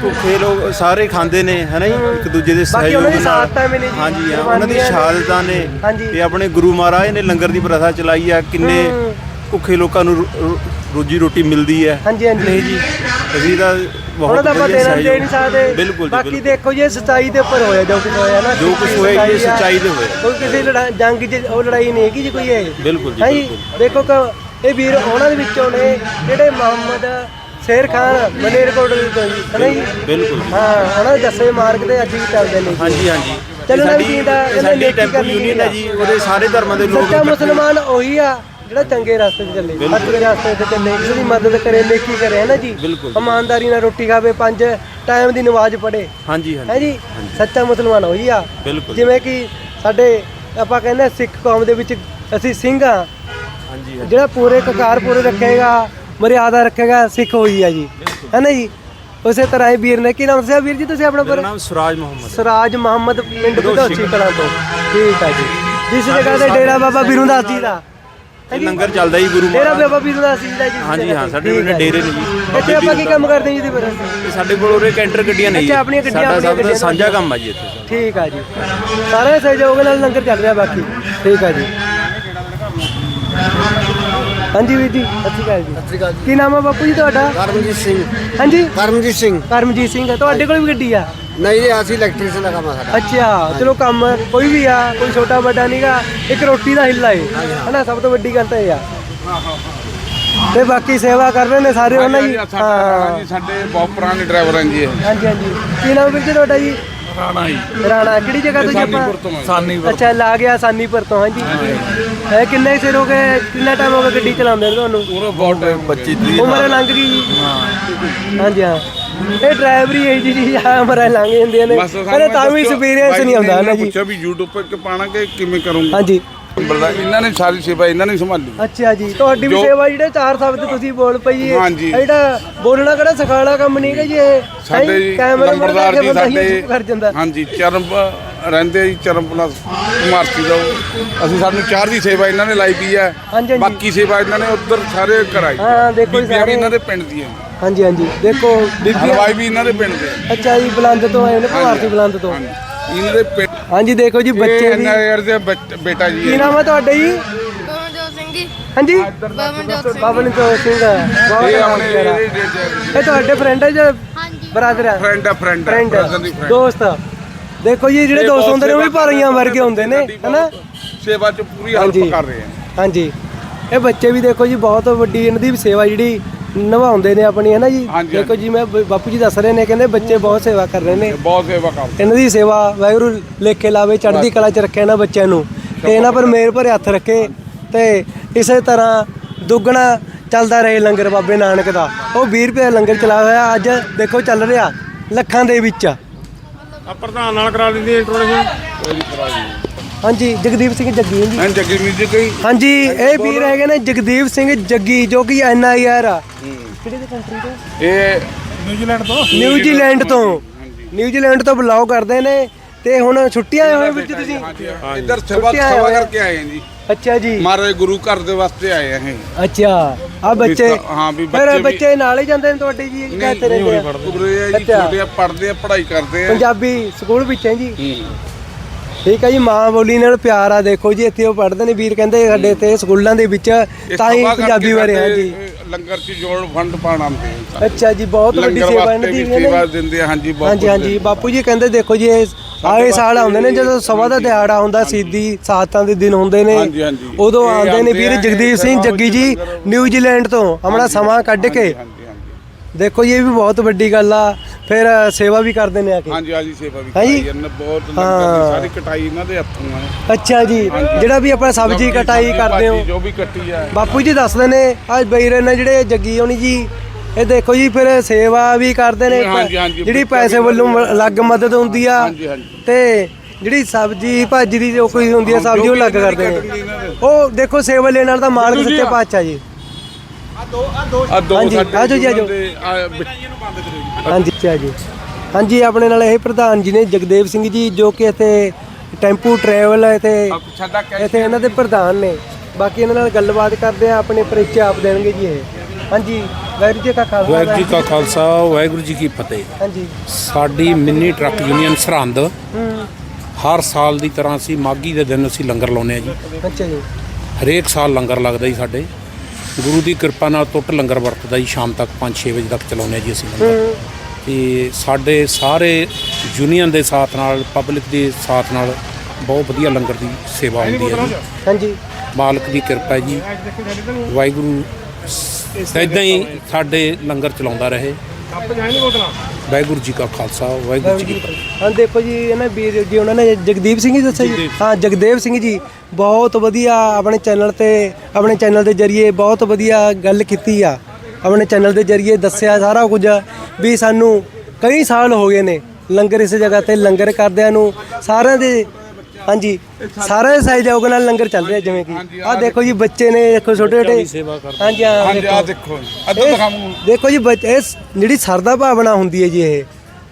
ਭੁੱਖੇ ਲੋਕ ਸਾਰੇ ਖਾਂਦੇ ਨੇ ਹਨਾ ਜੀ ਇੱਕ ਦੂਜੇ ਦੇ ਉਹਨਾਂ ਸਹਿਯੋਗ ਦੀ ਨਾਲ ਸ਼ਹਾਦਤਾਂ ਵੀ ਨੇ ਜੀ, ਹਾਂਜੀ ਹਾਂ ਉਹਨਾਂ ਦੀ ਨੇ। ਸ਼ਹਾਦਤਾਂ ਨੇ। ਤੇ ਆਪਣੇ ਗੁਰੂ ਮਹਾਰਾਜ ਨੇ ਲੰਗਰ ਦੀ ਪ੍ਰਥਾ ਚਲਾਈ ਆ ਕਿੰਨੇ ਹੂੰ। ਭੁੱਖੇ ਲੋਕਾਂ ਨੂੰ ਰੋਜੀ ਰੋਟੀ ਮਿਲਦੀ ਹੈ ਹਾਂਜੀ, ਹਾਂਜੀ। ਜੀ ਅਸੀਂ ਤਾਂ ਬਹੁਤ ਦਾ ਆਪਾਂ ਵਧੀਆ ਦੇਣਾ ਦੇ ਸਹਿਯੋਗ ਨਹੀਂ ਸਕਦੇ। ਬਿਲਕੁਲ ਜੀ ਬਾਕੀ ਬਿਲਕੁਲ। ਦੇਖੋ ਜੀ ਸੱਚਾਈ ਦੇ ਉੱਪਰ ਹੋਇਆ ਜੋ ਕੁਝ ਹੋਇਆ ਨਾ ਜੋ ਕੁਛ ਹੋਇਆ ਇਹ ਆ। ਸੱਚਾਈ ਦੇ ਹੋਇਆ। ਕੋਈ ਕਿਸੇ ਲੜਾ- ਜੰਗ 'ਚ ਉਹ ਲੜਾਈ ਨਹੀਂ ਹੈਗੀ ਜੀ ਕੋਈ ਇਹ। ਬਿਲਕੁਲ ਜੀ, ਹੈਂ ਬਿਲਕੁਲ। ਦੇਖੋ ਕਿ ਇਹ ਵੀਰ ਉਹਨਾਂ ਦੇ ਵਿੱਚੋਂ ਨੇ ਜਿਹੜੇ ਮੁਹੰਮਦ ਸ਼ੇਰ ਖਾਨ ਮਲੇਰਕੋਟਲੇ ਤੋਂ ਜੀ ਹੈ ਨਾ ਜੀ? ਬਿਲਕੁਲ ਜੀ। ਹਾਂ ਉਹਨਾਂ ਦੇ ਦੱਸੇ ਮਾਰਗ ਤੇ ਅੱਜ ਵੀ ਚੱਲਦੇ ਨੇ ਜੀ। ਹਾਂਜੀ ਹਾਂਜੀ। ਚਲੋ ਇਹ ਨਾ ਵੀ ਸਾਡੀ- ਜਿੰਦਾ ਇਹ ਇਹਨੇ ਸਾਡੀ ਨੇਕੀ ਟੈਂਪੂ ਕਰਨੀ ਯੂਨੀਅਨ ਹੈ ਜੀ ਉਹਦੇ ਸਾਰੇ ਧਰਮਾਂ ਦੇ ਲੋਕ ਸੱਚਾ ਇਕੱਠੇ- ਮੁਸਲਮਾਨ ਉਹੀ ਆ ਜਿਹੜਾ ਚੰਗੇ ਰਸਤੇ 'ਤੇ ਚੱਲੇ ਦੇ ਰਸਤੇ 'ਤੇ ਚੱਲੇ ਕਿਸੇ ਦੀ ਮਦਦ ਕਰੇ ਨੇਕੀ ਕਰੇ ਹੈ ਨਾ ਜੀ? ਬਿਲਕੁਲ। ਇਮਾਨਦਾਰੀ ਨਾਲ ਰੋਟੀ ਖਾਵੇ ਪੰਜ ਟਾਈਮ ਦੀ ਨਮਾਜ਼ ਪੜ੍ਹੇ ਹਾਂਜੀ ਹੈ ਹਾਂਜੀ। ਜੀ ਸੱਚਾ ਮੁਸਲਮਾਨ ਹੋਈ ਆ। ਬਿਲਕੁਲ। ਜਿਵੇਂ ਕਿ ਸਾਡੇ ਆਪਾਂ ਕਹਿੰਦੇ ਹਾਂ ਸਿੱਖ ਕੌਮ ਦੇ ਵਿੱਚ ਅਸੀਂ ਸਿੰਘ ਆ। ਹਾਂਜੀ ਹਾਂਜੀ। ਜਿਹੜਾ ਪੂਰੇ ਕਕਾਰ ਪੂਰੇ ਰੱਖੇਗਾ ਮਰਿਆਦਾ ਰੱਖੇਗਾ ਸਿੱਖ ਹੋਈ ਆ ਜੀ। ਹੈ ਨਾ ਜੀ? ਉਸੇ ਤਰ੍ਹਾਂ ਹੀ ਵੀਰ ਨੇ ਕੀ ਨਾਮ ਦੱਸਿਆ ਵੀਰ ਜੀ ਤੁਸੀਂ ਆਪਣਾ ਮੇਰਾ ਪਰ ਨਾਮ ਸੁਰਾਜ ਮੁਹੰਮਦ ਸਰਾਜ ਮੁਹੰਮਦ ਪਿੰਡ ਬਧੌਚੀ ਕਲਾਂ ਤੋਂ। ਠੀਕ ਆ ਜੀ। ਜਿਸ ਜਗ੍ਹਾ ਤੇ ਡੇਰਾ ਬਾਬਾ ਬੀਰੂਦਾਸ ਜੀ ਦਾ। ਇਹ ਲੰਗਰ ਚੱਲਦਾ ਜੀ ਗੁਰੂ ਡੇਰਾ ਬਾਬਾ ਜੀ ਦਾ ਜੀ ਇਸ ਹਾਂਜੀ, ਜਗ੍ਹਾ ਹਾਂ, ਤੇ। ਸਾਡੇ ਪਿੰਡ ਡੇਰੇ ਨੇ ਜੀ। ਇੱਥੇ ਆਪਾਂ ਕੀ ਕੰਮ ਕਰਦੇ ਜੀ ਇਹਦੇ ਪਰ? ਤੇ ਸਾਡੇ ਕੋਲ ਉਰੇ ਕੈਂਟਰ ਗੱਡੀਆਂ ਨਹੀਂ ਅੱਛਾ, ਆਪਣੀਆਂ ਗੱਡੀਆਂ, ਸਾਡਾ ਆਪਣੀਆਂ ਸਭ ਦਾ ਸਾਂਝਾ ਕੰਮ ਆ ਜੀ ਇੱਥੇ। ਠੀਕ ਆ ਜੀ। ਸਾਰੇ ਸਹਿਯੋਗ ਨਾਲ ਲੰਗਰ ਚੱਲ ਰਿਹਾ ਬਾਕੀ। ਠੀਕ ਆ ਜੀ। ਹਾਂਜੀ ਵੀਰ ਜੀ ਸਤਿ ਸ਼੍ਰੀ ਅਕਾਲ ਜੀ। ਸਤਿ ਸ਼੍ਰੀ ਅਕਾਲ ਜੀ। ਕੀ ਨਾਮ ਆ ਬਾਪੂ ਜੀ ਤੁਹਾਡਾ? ਕਰਮਜੀਤ ਸਿੰਘ। ਹਾਂਜੀ? ਕਰਮਜੀਤ ਸਿੰਘ। ਕਰਮਜੀਤ ਸਿੰਘ ਤੁਹਾਡੇ ਕੋਲ ਵੀ ਗੱਡੀ ਆ? ਨਹੀਂ ਜੀ ਅਸੀਂ ਇਲੈਕਟ੍ਰੀਸ਼ੀਅਨ ਦਾ ਕੰਮ ਆ ਸਾਡਾ। ਅੱਛਾ ਚਲੋ ਕੰਮ ਕੋਈ ਵੀ ਆ ਕੋਈ ਛੋਟਾ ਵੱਡਾ ਨਹੀਂਗਾ ਇੱਕ ਰੋਟੀ ਦਾ ਹਿੱਲਾ ਏ। ਹਨਾ ਸਭ ਤੋਂ ਵੱਡੀ ਗੱਲ ਤਾਂ ਇਹ ਆ। ਤੇ ਬਾਕੀ ਸੇਵਾ ਕਰ ਰਹੇ ਨੇ ਸਾਰੇ ਉਹਨਾਂ ਜੀ ਹਾਂ। ਜੀ ਸਾਡੇ ਬਹੁਤ ਪੁਰਾਣੇ ਡਰਾਈਵਰ ਹਾਂ ਜੀ ਇਹ। ਹਾਂਜੀ ਹਾਂਜੀ। ਕੀ ਨਾਮ ਵੀਰ ਜੀ ਤੁਹਾਡਾ ਜੀ? ਰਾਣਾ ਜੀ। ਰਾਣਾ ਕਿਹੜੀ ਜਗ੍ਹਾ ਤੋਂ ਜੀ ਸਾਨੀਪੁਰ ਤੋਂ ਆਪਾਂ ਹਾਂ। ਸਾਨੀਪੁਰ। ਅੱਛਾ ਲਾ ਗਿਆ ਸਾਨੀਪੁਰ ਤੋਂ ਹਾਂਜੀ। ਹੈ ਕਿੰਨੇ ਸਿਰ ਹੋ ਗਏ ਕਿੰਨਾ ਟਾਈਮ ਹੋ ਗਿਆ ਗੱਡੀ ਚਲਾਉਂਦੇ ਨੂੰ ਤੁਹਾਨੂੰ? ਪੂਰਾ ਬਹੁਤ ਟਾਈਮ 25 ਉਮਰ ਲੰਘ ਗਈ ਜੀ। ਹਾਂਜੀ ਹਾਂ। ਇਹ ਡਰਾਈਵਰੀ ਹੈ ਜੀ ਜੀ ਆ ਉਮਰਾਂ ਲੰਘ ਜਾਂਦੀਆਂ ਨੇ। ਪਰ ਤਾਂ ਵੀ ਐਕਸਪੀਰੀਅੰਸ ਨਹੀਂ ਆਉਂਦਾ ਨਾ ਜੀ। ਪੁੱਛਿਆ ਵੀ YouTube ਤੇ ਪਾਣਾ ਕਿ ਕਿਵੇਂ ਕਰੂੰਗਾ? ਹਾਂਜੀ। ਬਰਦਾ ਇਹਨਾਂ ਨੇ ਸਾਰੀ ਸੇਵਾ ਇਹਨਾਂ ਨੇ ਸੰਭਾਲੀ। ਅੱਛਾ ਜੀ ਤੁਹਾਡੀ ਵੀ ਜੋ- ਸੇਵਾ ਜਿਹੜੇ ਚਾਰ ਸ਼ਬਦ ਤੁਸੀਂ ਬੋਲ ਪਈ ਇਹ ਹਾਂਜੀ। ਜਿਹੜਾ ਬੋਲਣਾ ਕਿਹੜਾ ਸਿਖਾਣਾ ਕੰਮ ਨਹੀਂ ਹੈ ਜੀ ਇਹ? ਸਾਡੇ ਜੀ ਨੰਬਰਦਾਰ ਜੀ ਸਾਡੇ ਕਰ ਜਾਂਦਾ। ਹਾਂਜੀ ਚਰਮ ਪ- ਰਹਿੰਦੇ ਜੀ ਚਰਮ ਪਲਸ ਕੁਮਾਰਤੀ ਦਾ। ਉਹ। ਅਸੀਂ ਸਾਨੂੰ ਚਾਰ ਦੀ ਸੇਵਾ ਇਹਨਾਂ ਨੇ ਲਾਈ ਪਈ ਹੈ ਹਾਂਜੀ, ਹਾਂਜੀ। ਬਾਕੀ ਸੇਵਾ ਇਹਨਾਂ ਨੇ ਉਧਰ ਸਾਰੇ ਕਰਾਈ। ਹਾਂ, ਦੇਖੋ ਜੀ ਬੀਬੀਆਂ ਸਾਰੇ- ਇਹਨਾਂ ਦੇ ਪਿੰਡ ਦੀਆਂ। ਹਾਂਜੀ ਹਾਂਜੀ। ਦੇਖੋ ਬੀਬੀਆਂ ਹਲਵਾਈ ਵੀ ਇਹਨਾਂ ਦੇ ਪਿੰਡ ਦੇ। ਆ। ਅੱਛਾ ਜੀ ਬਲੰਦ ਤੋਂ ਆਏ ਨੇ ਭਾਰਤੀ ਬਲੰਦ ਤੋਂ। ਹਾਂਜੀ। ਇਹਨਾਂ ਦੇ ਪਿੰਡ ਹਾਂਜੀ ਦੇਖੋ ਜੀ ਬੱਚੇ ਵੀ ਐਨਆਰ ਦੇ ਬੱਚ- ਬੇਟਾ ਜੀ। ਕੀ ਹੈ। ਨਾਮ ਹੈ ਤੁਹਾਡਾ ਜੀ? ਪਵਨਜੋਤ ਸਿੰਘ ਜੀ। ਹਾਂਜੀ? ਪਵਨਜੋਤ ਸਿੰਘ ਪਵਨਜੋਤ ਸਿੰਘ। ਬਹੁਤ ਇਹ ਨਾਮ ਆਪਣੇ। ਇਹ ਤੁਹਾਡੇ ਫਰੈਂਡ ਹੈ ਜਾਂ ਹਾਂਜੀ। ਬਰਾਦਰ ਹੈ ਫਰੈਂਡ ਆ ਫਰੈਂਡ ਫਰੈਂਡ friend। ਦੋਸਤ। ਦੇਖੋ ਜੀ ਜਿਹੜੇ ਦੋਸਤ ਹੁੰਦੇ ਨੇ ਉਹ ਵੀ ਭਾਰੀਆਂ ਵਰਗੇ ਹੁੰਦੇ ਨੇ ਹਨਾ? ਸੇਵਾ ਚ ਪੂਰੀ ਹਾਂਜੀ। ਹੈਲਪ ਕਰ ਰਹੇ ਆ। ਹਾਂਜੀ। ਇਹ ਬੱਚੇ ਵੀ ਦੇਖੋ ਜੀ ਬਹੁਤ ਵੱਡੀ ਇਹਨਾਂ ਦੀ ਸੇਵਾ ਜਿਹੜੀ ਨਿਭਾਉਂਦੇ ਨੇ ਆਪਣੀ ਹੈ ਨਾ ਜੀ? ਹਾਂਜੀ, ਦੇਖੋ ਜੀ ਮੈਂ ਬਾਪੂ ਜੀ ਦੱਸ ਰਹੇ ਨੇ ਕਹਿੰਦੇ ਬੱਚੇ ਬਹੁਤ ਸੇਵਾ ਕਰ ਰਹੇ ਨੇ। ਬਹੁਤ ਸੇਵਾ ਕਰਦੇ ਇਹਨਾਂ ਦੀ ਸੇਵਾ ਵਾਹਿਗੁਰੂ ਲੇਖੇ ਲਾਵੇ ਚੜ੍ਹਦੀ ਕਲਾ 'ਚ ਰੱਖੇ ਇਹਨਾਂ ਬੱਚਿਆਂ ਨੂੰ। ਤੇ ਇਹਨਾਂ ਪਰ ਮੇਰ ਭਰੇ ਹੱਥ ਰੱਖੇ ਤੇ ਇਸੇ ਤਰ੍ਹਾਂ ਦੁੱਗਣਾ ਚੱਲਦਾ ਰਹੇ ਲੰਗਰ ਬਾਬੇ ਨਾਨਕ ਦਾ। ਉਹ 20 ਰੁਪਏ ਦਾ ਲੰਗਰ ਚਲਾਇਆ ਹੋਇਆ ਅੱਜ ਦੇਖੋ ਚੱਲ ਰਿਹਾ ਲੱਖਾਂ ਦੇ ਵਿੱਚ। ਆ ਪ੍ਰਧਾਨ ਨਾਲ ਕਰਾ ਦਿੰਦੀ ਇੰਟਰੋਡਕਸ਼ਨ ਹਾਂਜੀ ਜਗਦੀਪ ਸਿੰਘ ਜੱਗੀ ਜੀ। ਹਾਂ ਜੱਗੀ ਮਿਊਜ਼ਿਕ ਕਈ? ਹਾਂਜੀ ਇਹ ਵੀਰ ਹੈਗੇ ਨੇ ਜਗਦੀਪ ਸਿੰਘ ਜੱਗੀ ਜੋ ਕਿ ਐਨ ਆਈ ਆਰ ਆ। ਕਿਹੜੀ ਦੇ ਕੰਟਰੀ ਤੋਂ? ਇਹ ਨਿਊਜ਼ੀਲੈਂਡ ਤੋਂ। ਨਿਊਜ਼ੀਲੈਂਡ ਤੋਂ। ਨਿਊਜ਼ੀਲੈਂਡ ਤੋਂ ਬਲੌਗ ਕਰਦੇ ਨੇ ਤੇ ਹੁਣ ਛੁੱਟੀਆਂ ਆਏ ਹੋਏ ਵਿੱਚ ਤੁਸੀਂ? ਇੱਧਰ ਸੇਵਾ ਸੇਵਾ। ਕਰਕੇ ਆਏ ਹਾਂ ਜੀ। ਅੱਛਾ ਜੀ। ਮਹਾਰਾਜ ਗੁਰੂ ਘਰ ਦੇ ਵਾਸਤੇ ਆਏ ਆ ਇਹ ਅੱਛਾ। ਆ ਬੱਚੇ ਹਾਂ, ਵੀ ਫਿਰ ਬੱਚੇ ਵੀ- ਬੱਚੇ ਨਾਲ ਹੀ ਜਾਂਦੇ ਨੇ ਤੁਹਾਡੇ ਜੀ ਕਿੱਥੇ ਰਹਿੰਦੇ ਆ? ਜੀ। ਛੋਟੇ ਆ ਪੜ੍ਹਦੇ ਆ ਪੜ੍ਹਾਈ ਕਰਦੇ ਆ। ਪੰਜਾਬੀ ਸਕੂਲ ਵਿੱਚ ਹੈ ਜੀ? ਹੂੰ। ਠੀਕ ਹੈ ਜੀ ਮਾਂ ਬੋਲੀ ਨਾਲ ਪਿਆਰ ਆ ਦੇਖੋ ਜੀ ਇੱਥੇ ਉਹ ਪੜ੍ਹਦੇ ਨੇ ਵੀਰ ਕਹਿੰਦੇ ਸਾਡੇ ਇੱਥੇ ਸਕੂਲਾਂ ਦੇ ਵਿੱਚ ਤਾਂ ਹੀ ਪੰਜਾਬੀ ਬਾਰੇ ਹਾਂ ਜੀ। ਲੰਗਰ ਚ ਜੋੜ ਫੰਡ ਪਾਣ ਆ ਅੱਛਾ ਜੀ ਬਹੁਤ ਵੱਡੀ ਸੇਵਾ ਇਹਨਾਂ ਦੀ ਸੇਵਾ। ਦਿੰਦੇ ਆ ਹਾਂਜੀ ਬਹੁਤ ਹਾਂਜੀ ਬਾਪੂ ਜੀ ਕਹਿੰਦੇ ਦੇਖੋ ਜੀ ਇਹ ਆਏ ਸਾਲ ਆਉਂਦੇ ਨੇ ਜਦੋਂ ਸਵਾ ਦਾ ਦਿਹਾੜਾ ਹੁੰਦਾ ਸਿੱਧੀ ਸਾਤਾਂ ਦੇ ਦਿਨ ਹੁੰਦੇ ਨੇ ਹਾਂਜੀ, ਹਾਂਜੀ। ਉਦੋਂ ਆਉਂਦੇ ਨੇ ਵੀਰ ਜਗਦੀਪ ਸਿੰਘ ਜੱਗੀ ਜੀ ਨਿਊਜ਼ੀਲੈਂਡ ਤੋਂ ਆਪਣਾ ਸਮਾਂ ਕੱਢ ਕੇ ਦੇਖੋ ਜੀ ਇਹ ਵੀ ਬਹੁਤ ਵੱਡੀ ਗੱਲ ਆ ਫਿਰ ਸੇਵਾ ਵੀ ਕਰਦੇ ਨੇ ਆ ਕੇ ਹਾਂਜੀ ਹਾਂਜੀ ਸੇਵਾ ਵੀ? ਕਰਾਈ ਇਹਨਾਂ ਬਹੁਤ ਲੰਗਰ ਹਾਂ। ਸਾਰੀ ਕਟਾਈ ਇਹਨਾਂ ਦੇ ਹੱਥੋਂ ਆ ਅੱਛਾ ਜੀ ਜਿਹੜਾ ਵੀ ਆਪਾਂ ਸਬਜ਼ੀ ਕਟਾਈ ਕਰਦੇ ਹੋ ਭਾਜੀ ਜੋ ਵੀ ਕੱਟੀ ਆ ਬਾਪੂ ਜੀ ਦੱਸਦੇ ਨੇ ਅੱਜ ਬਈਰੇ ਨੇ ਜਿਹੜੇ ਜੱਗੀ ਹੋਣੀ ਜੀ ਇਹ ਦੇਖੋ ਜੀ ਫਿਰ ਸੇਵਾ ਵੀ ਕਰਦੇ ਨੇ ਹਾਂਜੀ, ਹਾਂਜੀ, ਜਿਹੜੀ ਪੈਸੇ ਵੱਲੋਂ। ਅਲੱਗ ਮਦਦ ਹੁੰਦੀ ਆ ਹਾਂਜੀ, ਹਾਂਜੀ। ਤੇ ਜਿਹੜੀ ਸਬਜ਼ੀ ਭਾਜੀ ਦੀ ਜੋ ਕੋਈ ਹੁੰਦੀ ਆ ਸਬਜ਼ੀ ਉਹ ਅਲੱਗ ਕਰਦੇ ਨੇ। ਉਹ ਦੇਖੋ ਸੇਵਾ ਲੈਣ ਵਾਲਾ ਤਾਂ ਮਾਲਕ ਸੱਚੇ। ਪਾਤਸ਼ਾਹ ਜੀ ਆ ਦੋ ਹਾਂਜੀ, ਸਾਡੇ ਆਜੋ ਜੀ, ਆਜੋ। ਦੇ, ਆ, ਵਿੱਚ- ਹਾਂਜੀ ਅੱਛਾ ਜੀ। ਹਾਂਜੀ ਆਪਣੇ ਨਾਲ ਇਹ ਪ੍ਰਧਾਨ ਜੀ ਨੇ ਜਗਦੇਵ ਸਿੰਘ ਜੀ ਜੋ ਕਿ ਇੱਥੇ ਟੈਂਪੂ ਟਰੈਵਲ ਹੈ ਤੇ ਆ ਸਾਡਾ ਕੈਸ਼ ਇੱਥੇ ਇਹਨਾਂ ਦੇ ਪ੍ਰਧਾਨ ਨੇ। ਬਾਕੀ ਇਹਨਾਂ ਨਾਲ ਗੱਲਬਾਤ ਕਰਦੇ ਆ ਆਪਣੇ ਪਰਿਚੈ ਆਪ ਦੇਣਗੇ ਜੀ ਇਹ। ਹਾਂਜੀ ਵਾਹਿਗੁਰੂ ਜੀ ਕਾ ਖਾਲਸਾ ਵਾਹਿਗੁਰੂ ਜੀ ਕਾ ਖਾਲਸਾ ਵਾਹਿਗੁਰੂ ਜੀ ਕੀ ਫਤਿਹ। ਹਾਂਜੀ। ਸਾਡੀ ਮਿੰਨੀ ਟਰੱਕ ਯੂਨੀਅਨ ਸਰਹੰਦ। ਹੂੰ। ਹਰ ਸਾਲ ਦੀ ਤਰ੍ਹਾਂ ਅਸੀਂ ਮਾਗੀ ਦੇ ਦਿਨ ਅਸੀਂ ਲੰਗਰ ਲਾਉਂਦੇ ਆ ਜੀ। ਅੱਛਾ ਜੀ। ਹਰੇਕ ਸਾਲ ਲੰਗਰ ਲੱਗਦਾ ਜੀ ਸਾਡੇ। ਗੁਰੂ ਦੀ ਕਿਰਪਾ ਨਾਲ ਟੁੱਟ ਲੰਗਰ ਵਰਤਦਾ ਜੀ ਸ਼ਾਮ ਤੱਕ 5-6 ਵਜੇ ਤੱਕ ਚਲਾਉਂਦੇ ਆ ਜੀ ਅਸੀਂ ਲੰਗਰ। ਤੇ ਸਾਡੇ ਸਾਰੇ ਯੂਨੀਅਨ ਦੇ ਸਾਥ ਨਾਲ ਪਬਲਿਕ ਦੇ ਸਾਥ ਨਾਲ ਬਹੁਤ ਵਧੀਆ ਲੰਗਰ ਦੀ ਸੇਵਾ ਹੁੰਦੀ ਹੈ ਜੀ। ਹਾਂਜੀ। ਮਾਲਕ ਦੀ ਕਿਰਪਾ ਹੈ ਜੀ। ਵਾਹਿਗੁਰੂ ਇਦਾਂ ਹੀ ਸਾਡੇ ਲੰਗਰ ਚਲਾਉਂਦਾ ਰਹੇ। ਵਾਹਿਗੁਰੂ ਜੀ ਕਾ ਖਾਲਸਾ ਵਾਹਿਗੁਰੂ ਜੀ ਕੀ ਫਤਿਹ। ਹਾਂ ਦੇਖੋ ਜੀ ਇਹਨਾਂ ਵੀਰ ਜੀ ਉਹਨਾਂ ਨੇ ਜਗਦੀਪ ਸਿੰਘ ਜੀ ਦੱਸਿਆ ਜੀ। ਹਾਂ ਜਗਦੇਵ ਸਿੰਘ ਜੀ ਬਹੁਤ ਵਧੀਆ ਆਪਣੇ ਚੈਨਲ ਤੇ ਆਪਣੇ ਚੈਨਲ ਦੇ ਜ਼ਰੀਏ ਬਹੁਤ ਵਧੀਆ ਗੱਲ ਕੀਤੀ ਆ। ਆਪਣੇ ਚੈਨਲ ਦੇ ਜ਼ਰੀਏ ਦੱਸਿਆ ਸਾਰਾ ਕੁਝ ਵੀ ਸਾਨੂੰ ਕਈ ਸਾਲ ਹੋ ਗਏ ਨੇ ਲੰਗਰ ਇਸ ਜਗ੍ਹਾ ਤੇ ਲੰਗਰ ਕਰਦਿਆਂ ਨੂੰ। ਸਾਰਿਆਂ ਦੇ ਹਾਂਜੀ। ਸਾਰਿਆਂ ਦੇ ਸਹਿਯੋਗ ਨਾਲ ਲੰਗਰ ਚੱਲ ਰਿਹਾ ਜਿਵੇਂ ਕਿ। ਆਹ ਦੇਖੋ ਜੀ ਬੱਚੇ ਨੇ ਦੇਖੋ ਛੋਟੇ ਛੋਟੇ। ਹਾਂਜੀ ਹਾਂ ਹਾਂਜੀ ਆ ਦੇਖੋ। ਅੱਧਾ ਦਿਖਾਵਾਂ ਦੇਖੋ ਜੀ ਬੱਚ- ਇਹ ਸ- ਜਿਹੜੀ ਸਰਦਾ ਭਾਵਨਾ ਹੁੰਦੀ ਹੈ ਜੀ ਇਹ।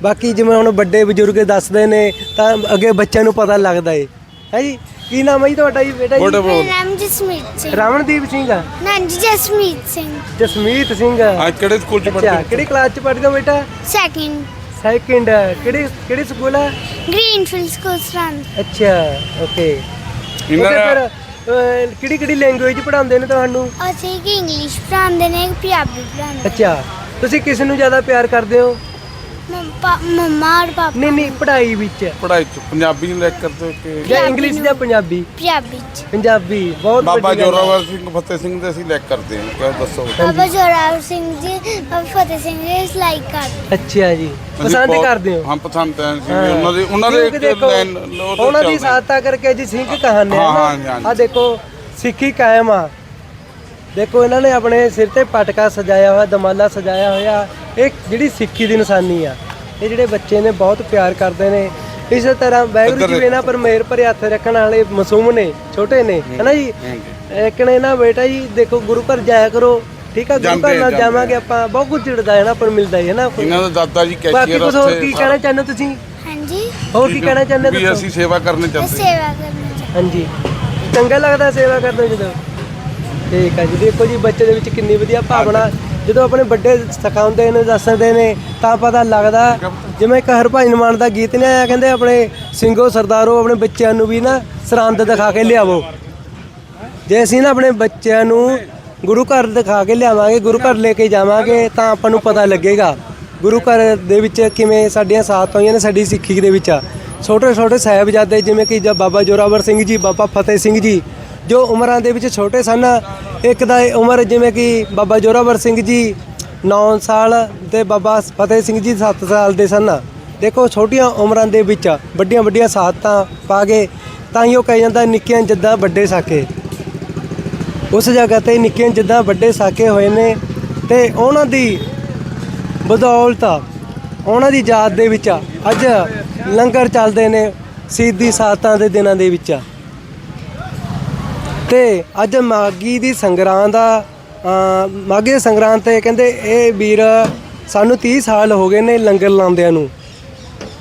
ਬਾਕੀ ਜਿਵੇਂ ਹੁਣ ਵੱਡੇ ਬਜ਼ੁਰਗ ਦੱਸਦੇ ਨੇ ਤਾਂ ਅੱਗੇ ਬੱਚਿਆਂ ਨੂੰ ਪਤਾ ਲੱਗਦਾ ਏ। ਹੈ ਜੀ? ਕੀ ਨਾਮ ਹੈ ਜੀ ਤੁਹਾਡਾ ਜੀ ਬੇਟਾ ਜੀ? ਨਾਮ ਜਸਮੀਤ ਸਿੰਘ। ਰਾਵਣਦੀਪ ਸਿੰਘ ਨਾਂਜੀ ਜਸਮੀਤ ਸਿੰਘ। ਜਸਮੀਤ ਸਿੰਘ ਅੱਜ ਕਿਹੜੇ ਸਕੂਲ ਚ ਅੱਛਾ ਪੜ੍ਹਦੇ? ਕਿਹੜੀ ਕਲਾਸ ਚ ਪੜ੍ਹਦੇ ਹੋ ਬੇਟਾ? ਸੈਕਿੰਡ ਸੈਕਿੰਡ ਕਿਹੜੀ ਕਿਹੜੀ ਸਕੂਲ ਹੈ ਗ੍ਰੀਨਫੀਲਡ ਸਕੂਲ ਸਰੰਦ ਅੱਛਾ ਓਕੇ ਇਹਨਾਂ ਦਾ ਕਿਹੜੀ ਕਿਹੜੀ ਲੈਂਗੁਏਜ ਪੜ੍ਹਾਉਂਦੇ ਨੇ ਤੁਹਾਨੂੰ? ਅਸੀਂ ਕਿ ਇੰਗਲਿਸ਼ ਪੜ੍ਹਾਉਂਦੇ ਨੇ ਪੰਜਾਬੀ ਪੜ੍ਹਾਉਂਦੇ ਅੱਛਾ ਤੁਸੀਂ ਕਿਸ ਨੂੰ ਜ਼ਿਆਦਾ ਪਿਆਰ ਕਰਦੇ ਹੋ? ਮੰਮ- ਮੰਮਾ ਔਰ ਪਾਪਾ ਨਹੀਂ ਨਹੀਂ ਪੜ੍ਹਾਈ ਵਿੱਚ ਪੜ੍ਹਾਈ ਚ ਪੰਜਾਬੀ ਨੂੰ ਲੈ ਕੇ ਕਰਦੇ ਕਿ ਜਾਂ ਪੰਜਾਬੀ ਇੰਗਲਿਸ਼ ਨੂੰ। ਜਾਂ ਪੰਜਾਬੀ ਪੰਜਾਬੀ ਚ ਪੰਜਾਬੀ ਬਹੁਤ ਬਾਬਾ ਵੱਡੀ ਗੱਲ ਹੈ। ਜੋਰਾਵਰ ਸਿੰਘ ਫਤਿਹ ਸਿੰਘ ਦੇ ਅਸੀਂ ਲੈ ਕੇ ਕਰਦੇ ਹਾਂ ਕਿਆ ਦੱਸੋ ਬਾਬਾ ਜੋਰਾਵਰ ਸਿੰਘ ਜੀ ਬਾਬਾ ਫਤਿਹ ਸਿੰਘ ਜੀ ਇਸ ਲਾਈਕ ਕਰਦੇ ਅੱਛਾ ਜੀ ਅਸੀਂ ਪਸੰਦ ਬਹੁਤ- ਕਰਦੇ ਹੋ ਹਾਂ ਪਸੰਦ ਹੈ ਅਸੀਂ ਵੀ ਹਾਂ। ਉਹਨਾਂ ਦੇ ਉਹਨਾਂ ਦੇ ਕਿਉਂਕਿ ਇੱਕ ਦੇਖੋ, ਲਾਈਨ ਉਹ ਤੇ ਉਹਨਾਂ ਦੀ ਚੱਲਦੇ। ਸਹਾਇਤਾ ਕਰਕੇ ਜੀ ਸਿੰਘ ਕਹਾਣੇ ਹਾਂ, ਹਾਂ, ਹਾਂ। ਆ ਦੇਖੋ ਸਿੱਖੀ ਕਾਇਮ ਆ ਦੇਖੋ ਇਹਨਾਂ ਨੇ ਆਪਣੇ ਸਿਰ ਤੇ ਪਟਕਾ ਸਜਾਇਆ ਹੋਇਆ ਦਮਾਲਾ ਸਜਾਇਆ ਹੋਇਆ ਇਹ ਜਿਹੜੀ ਸਿੱਖੀ ਦੀ ਨਿਸ਼ਾਨੀ ਆ ਇਹ ਜਿਹੜੇ ਬੱਚੇ ਨੇ ਬਹੁਤ ਪਿਆਰ ਕਰਦੇ ਨੇ। ਇਸੇ ਤਰ੍ਹਾਂ ਵਾਹਿਗੁਰੂ ਜੀ ਵੀ ਇਹਨਾਂ ਪਰ ਮਿਹਰ ਭਰੇ ਹੱਥ ਰੱਖਣ ਵਾਲੇ ਮਾਸੂਮ ਨੇ ਛੋਟੇ ਨੇ ਹਨਾ ਜੀ? ਇੱਕ ਨੇ ਨਾ ਬੇਟਾ ਜੀ ਦੇਖੋ ਗੁਰੂ ਘਰ ਜਾਇਆ ਕਰੋ ਠੀਕ ਆ? ਗੁਰੂ ਘਰ ਨਾਲ ਜਾਵਾਂਗੇ ਆਪਾਂ ਬਹੁਤ ਕੁਝ ਜੁੜਦਾ ਹੈ ਨਾ ਨੂੰ ਮਿਲਦਾ ਹੈ ਨਾ ਇਹਨਾਂ ਦੇ ਦਾਦਾ ਜੀ ਬਾਕੀ ਕੈਸ਼ੀਅਰ ਕੁਝ ਹੋਰ ਕੀ ਕਹਿਣਾ ਚਾਹੁੰਦੇ ਹੋ ਤੁਸੀਂ? ਹਾਂਜੀ। ਹੋਰ ਕੀ ਕਹਿਣਾ ਚਾਹੁੰਦੇ ਵੀ ਦੱਸੋ? ਅਸੀਂ ਸੇਵਾ ਕਰਨੀ ਚਾਹੁੰਦੇ। ਸੇਵਾ ਕਰਨਾ ਚਾਹੁੰਦੇ। ਹਾਂਜੀ। ਚੰਗਾ ਲੱਗਦਾ ਸੇਵਾ ਕਰਦੇ ਜਦੋਂ? ਠੀਕ ਹੈ ਜੀ। ਦੇਖੋ ਜੀ, ਬੱਚੇ ਦੇ ਵਿੱਚ ਕਿੰਨੀ ਵਧੀਆ ਭਾਵਨਾ। ਜਦੋਂ ਆਪਣੇ ਵੱਡੇ ਸਿਖਾਉਂਦੇ ਨੇ, ਦੱਸਦੇ ਨੇ, ਤਾਂ ਪਤਾ ਲੱਗਦਾ। ਜਿਵੇਂ ਇੱਕ ਹਰਭਜਨ ਮਾਨ ਦਾ ਗੀਤ ਨੇ ਆਇਆ, ਕਹਿੰਦੇ ਆਪਣੇ ਸਿੰਘੋ ਸਰਦਾਰੋ, ਆਪਣੇ ਬੱਚਿਆਂ ਨੂੰ ਵੀ ਨਾ ਸਰਹੰਦ ਦਿਖਾ ਕੇ ਲਿਆਵੋ। ਜੇ ਅਸੀਂ ਨਾ ਆਪਣੇ ਬੱਚਿਆਂ ਨੂੰ ਗੁਰੂ ਘਰ ਦਿਖਾ ਕੇ ਲਿਆਵਾਂਗੇ, ਗੁਰੂ ਘਰ ਲੈ ਕੇ ਜਾਵਾਂਗੇ, ਤਾਂ ਆਪਾਂ ਨੂੰ ਪਤਾ ਲੱਗੇਗਾ। ਗੁਰੂ ਘਰ ਦੇ ਵਿੱਚ ਕਿਵੇਂ ਸਾਡੀਆਂ ਸਾਥ ਹੋਈਆਂ ਨੇ, ਸਾਡੀ ਸਿੱਖੀ ਦੇ ਵਿੱਚ। ਛੋਟੇ ਛੋਟੇ ਸਾਹਿਬਜ਼ਾਦੇ, ਜਿਵੇਂ ਕਿ ਜ- ਬਾਬਾ ਜੋਰਾਵਰ ਸਿੰਘ ਜੀ, ਬਾਬਾ ਫਤਿਹ ਸਿੰਘ ਜੀ ਜੋ ਉਮਰਾਂ ਦੇ ਵਿੱਚ ਛੋਟੇ ਸਨ, ਇੱਕ ਦਾ ਉਮਰ ਜਿਵੇਂ ਕਿ ਬਾਬਾ ਜੋਰਾਵਰ ਸਿੰਘ ਜੀ 9 ਸਾਲ ਤੇ ਬਾਬਾ ਫਤਿਹ ਸਿੰਘ ਜੀ 7 ਸਾਲ ਦੇ ਸਨ। ਦੇਖੋ, ਛੋਟੀਆਂ ਉਮਰਾਂ ਦੇ ਵਿੱਚ ਵੱਡੀਆਂ ਵੱਡੀਆਂ ਸਾਥਾਂ ਪਾ ਕੇ ਤਾਂ ਹੀ ਉਹ ਕਹਿ ਜਾਂਦਾ, ਨਿੱਕੀਆਂ ਜਿੱਦਾਂ ਵੱਡੇ ਸਾਕੇ। ਉਸ ਜਗ੍ਹਾ ਤੇ ਨਿੱਕੀਆਂ ਜਿੱਦਾਂ ਵੱਡੇ ਸਾਕੇ ਹੋਏ ਨੇ ਤੇ ਉਹਨਾਂ ਦੀ ਬਦੌਲਤ ਉਹਨਾਂ ਦੀ ਯਾਦ ਦੇ ਵਿੱਚ ਅੱਜ ਲੰਗਰ ਚੱਲਦੇ ਨੇ ਸਿੱਧੀ ਸਾਤਾਂ ਦੇ ਦਿਨਾਂ ਦੇ ਵਿੱਚ। ਤੇ ਅੱਜ ਮਾਗੀ ਦੀ ਸੰਗਰਾਂਦ ਦਾ ਮਾਗੀ ਦੀ ਸੰਗਰਾਂਦ ਤੇ ਕਹਿੰਦੇ ਇਹ ਵੀਰ ਸਾਨੂੰ 30 ਸਾਲ ਹੋ ਗਏ ਨੇ ਲੰਗਰ ਲਾਉਂਦਿਆਂ ਨੂੰ।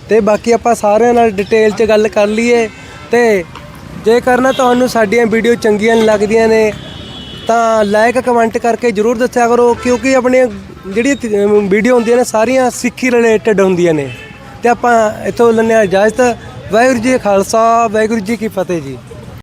ਤੇ ਬਾਕੀ ਆਪਾਂ ਸਾਰਿਆਂ ਨਾਲ ਡਿਟੇਲ 'ਚ ਗੱਲ ਕਰ ਲਈਏ ਤੇ ਜੇਕਰ ਨਾ ਤੁਹਾਨੂੰ ਸਾਡੀਆਂ ਵੀਡੀਓ ਚੰਗੀਆਂ ਲੱਗਦੀਆਂ ਨੇ, ਤਾਂ ਲਾਈਕ ਕਮੈਂਟ ਕਰਕੇ ਜਰੂਰ ਦੱਸਿਆ ਕਰੋ, ਕਿਉਂਕਿ ਆਪਣੀਆਂ ਜਿਹੜੀ ਵੀਡੀਓ ਹੁੰਦੀਆਂ ਨੇ ਸਾਰੀਆਂ ਸਿੱਖੀ ਰਿਲੇਟਡ ਹੁੰਦੀਆਂ ਨੇ। ਤੇ ਆਪਾਂ ਇੱਥੋਂ ਲੈਂਦੇ ਹਾਂ ਇਜਾਜ਼ਤ। ਵਾਹਿਗੁਰੂ ਜੀ ਖਾਲਸਾ, ਵਾਹਿਗੁਰੂ ਜੀ ਕੀ ਫਤਿਹ ਜੀ।